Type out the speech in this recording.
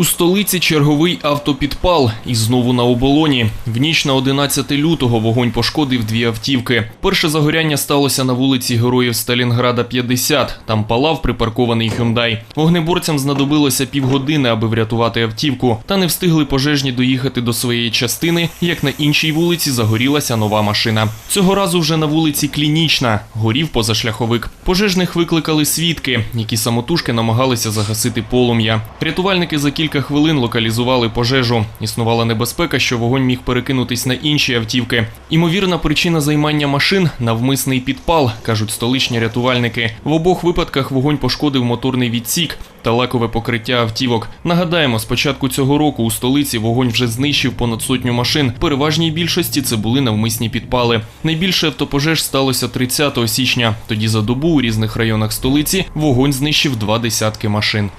У столиці черговий автопідпал і знову на оболоні. В ніч на 11 лютого вогонь пошкодив дві автівки. Перше загоряння сталося на вулиці Героїв Сталінграда 50. Там палав припаркований Hyundai. Вогнеборцям знадобилося півгодини, аби врятувати автівку. Та не встигли пожежні доїхати до своєї частини, як на іншій вулиці загорілася нова машина. Цього разу вже на вулиці Клінічна. Горів позашляховик. Пожежних викликали свідки, які самотужки намагалися загасити полум'я. Рятувальники за кілька хвилин локалізували пожежу. Існувала небезпека, що вогонь міг перекинутись на інші автівки. Імовірна причина займання машин навмисний підпал, кажуть столичні рятувальники. В обох випадках вогонь пошкодив моторний відсік та лакове покриття автівок. Нагадаємо, з початку цього року у столиці вогонь вже знищив понад сотню машин. Переважній більшості це були навмисні підпали. Найбільше автопожеж сталося 30 січня. Тоді за добу у різних районах столиці вогонь знищив два десятки машин.